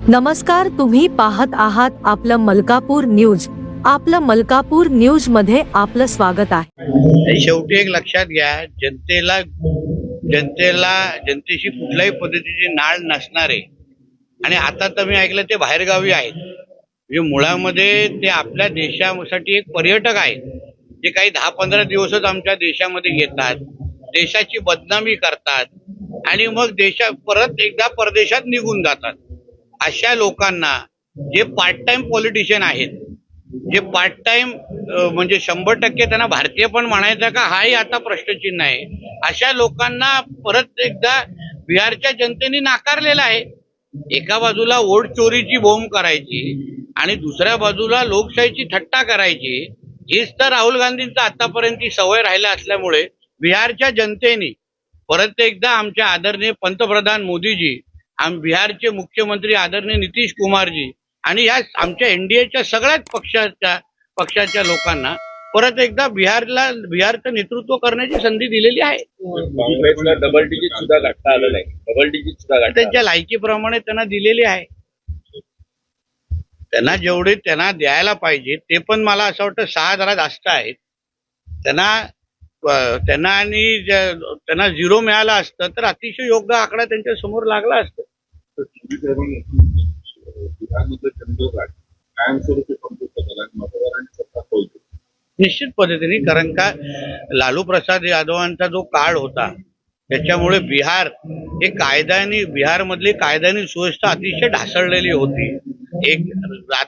नमस्कार तुम्ही पाहत आहात आपलं मलकापूर न्यूज. आपलं मलकापूर न्यूजमध्ये आपलं स्वागत आहे. शेवटी एक लक्षात घ्या जनतेला जनतेला जनतेशी कुठल्याही पद्धतीची नाळ नसणारे. आणि आता तर मी ऐकलं ते बाहेरगावी आहेत. म्हणजे मुळामध्ये ते आपल्या देशासाठी एक पर्यटक आहेत. जे काही दहा पंधरा दिवसच आमच्या देशामध्ये घेतात देशाची बदनामी करतात. आणि मग देशा परत एकदा परदेशात निघून जातात. अशा लोकांना जे पार्ट टाइम पॉलिटिशियन आहेत जे पार्ट टाइम म्हणजे शंभर टक्के त्यांना भारतीय पण म्हणायचं का हाही आता प्रश्नचिन्ह आहे. अशा लोकांना परत एकदा बिहारच्या जनतेने नाकारलेलं आहे. एका बाजूला वोट चोरीची बोंब करायची आणि दुसऱ्या बाजूला लोकशाहीची थट्टा करायची हीच तर राहुल गांधींचा आतापर्यंतची सवय राहिला असल्यामुळे बिहारच्या जनतेने परत एकदा आमच्या आदरणीय पंतप्रधान मोदीजी आम बिहारचे मुख्यमंत्री आदरणीय नितीश कुमारजी आणि या आमच्या एनडीएच्या सगळ्याच पक्षाच्या पक्षाच्या लोकांना परत एकदा बिहारला बिहारचं नेतृत्व करण्याची संधी दिलेली आहे. काँग्रेसला डबल डिजिट सुद्धा गाठता आलं नाही. डबल डिजिट सुद्धा त्यांच्या लायकीप्रमाणे त्यांना दिलेली आहे. त्यांना जेवढे त्यांना द्यायला पाहिजे ते पण मला असं वाटतं सहा जरा जास्त आहेत. त्यांना त्यांना आणि त्यांना झिरो मिळाला असतं तर अतिशय योग्य आकडा त्यांच्यासमोर लागला असत. निश्चित पद्धतीने कारण का लालू प्रसाद यादवांचा जो काळ होता त्याच्यामुळे बिहार हे कायद्याने बिहारमधली कायद्याने सुव्यवस्था अतिशय ढासळलेली होती. एक रात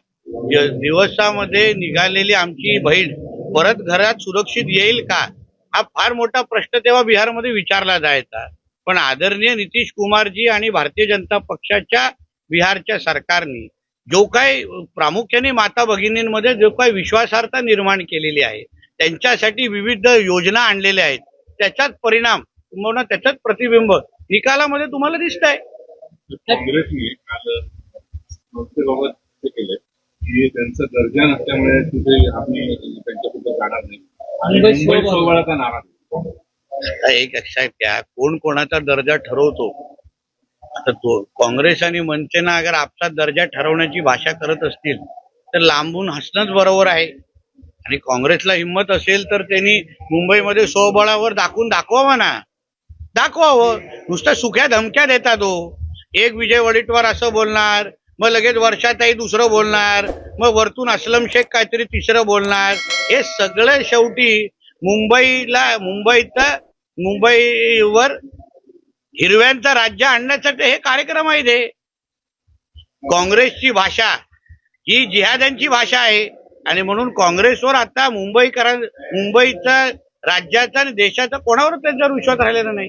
दिवसामध्ये निघालेली आमची बहीण परत घरात सुरक्षित येईल का? हा फार मोठा प्रश्न तेव्हा बिहारमध्ये विचारला जायचा. पण आदरणीय नितीश कुमारजी आणि भारतीय जनता पक्षाच्या बिहारच्या सरकारने जो काही प्रामुख्याने माता भगिनींमध्ये जो काही विश्वासार्हता निर्माण केलेली आहे त्यांच्यासाठी विविध योजना आणलेल्या आहेत त्याचाच परिणाम किंवा त्याचाच प्रतिबिंब निकालामध्ये तुम्हाला दिसत आहे काँग्रेसने काल संस्थेबाबत केले की त्यांचा दर्जा नसल्यामुळे तिथे आम्ही त्यांच्यासोबत जाणार नाही. आता एक लक्षात घ्या कोण कोणाचा दर्जा ठरवतो? आता तो काँग्रेस आणि मनसेना अगर आपला दर्जा ठरवण्याची भाषा करत असतील तर लांबून हसणंच बरोबर आहे. आणि काँग्रेसला हिंमत असेल तर त्यांनी मुंबईमध्ये स्वबळावर दाखवून दाखवावं ना दाखवावं. नुसतं सुख्या धमक्या देतात तो. एक विजय वडेट्टीवार असं बोलणार मग लगेच वर्षाताई दुसरं बोलणार. मग वरतून असलम शेख काहीतरी तिसरं बोलणार. हे सगळं शेवटी मुंबईला मुंबईत मुंबईवर हिरव्यांचं राज्य आणण्यासाठी हे कार्यक्रम आहे हे. काँग्रेसची भाषा ही जिहाद्यांची भाषा आहे. आणि म्हणून काँग्रेसवर आता मुंबईकरां मुंबईचा राज्याचा आणि देशाचा कोणावर त्यांचा विश्वास राहिलेला नाही.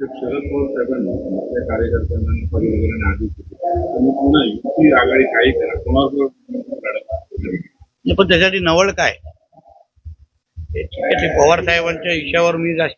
शरद पवार साहेबांनी आपल्या कार्यकर्त्यांना आणि पदाधिकाऱ्यांना आदेश दिले पुन्हा युती आघाडी काही करा. कोणाबरोबर पण त्यासाठी नवळ काय? ते पवार साहेबांच्या इशावर मी जास्त